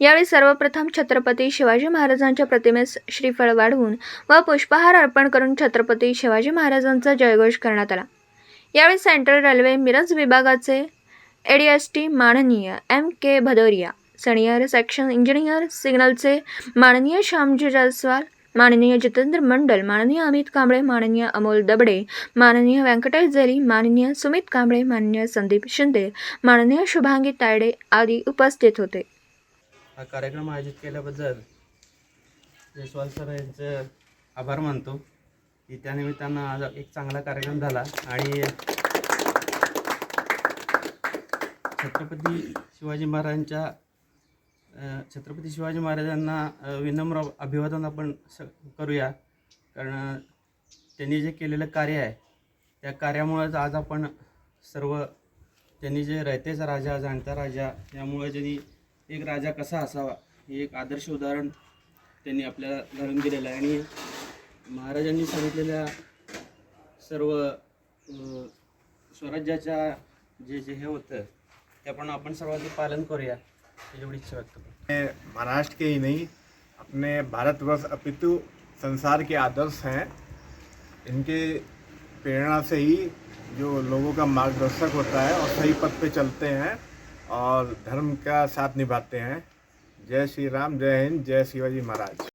यावेळी सर्वप्रथम छत्रपती शिवाजी महाराजांच्या प्रतिमेस श्रीफळ वाढवून व पुष्पहार अर्पण करून छत्रपती शिवाजी महाराजांचा जयघोष करण्यात आला. यावेळी सेंट्रल रेल्वे मिरज विभागाचे एडीएसटी माननीय M K Bhadauria senior section engineer सिग्नलचे माननीय श्यामजी जयस्वाल माननीय जितेंद्र मंडल माननीय अमित कांबळे माननीय अमोल दबडे माननीय व्यंकटेश जरी माननीय सुमित कांबळे माननीय संदीप शिंदे माननीय शुभांगी तायडे आदी उपस्थित होते. हा कार्यक्रम आयोजित केल्याबद्दल जयस्वाल सर यांचं आभार मानतो. की त्यानिमित्तानं आज एक चांगला कार्यक्रम झाला आणि छत्रपती शिवाजी महाराजांच्या छत्रपती शिवाजी महाराजांना विनम्र अभिवादन आपण स करूया. कारण त्यांनी जे केलेलं कार्य आहे त्या कार्यामुळेच आज आपण सर्व त्यांनी जे रयतेचा राजा जाणता राजा यामुळे त्यांनी एक राजा कसा असावा हे एक आदर्श उदाहरण त्यांनी आपल्याला घडून दिलेलं आहे. आणि महाराजांनी सांगितलेल्या सर्व स्वराज्याच्या जे जे हे होतं ते आपण आपण सर्वांनी पालन करूया. एवढी इच्छा व्यक्त अपने महाराष्ट्र के ही नहीं अपने भारतवर्ष अपितु संसार के आदर्श हैं। इनके प्रेरणा से ही जो लोगों का मार्गदर्शक होता है और सही पथ पे चलते हैं और धर्म का साथ निभाते हैं। जय श्री राम जय हिंद जय शिवाजी महाराज।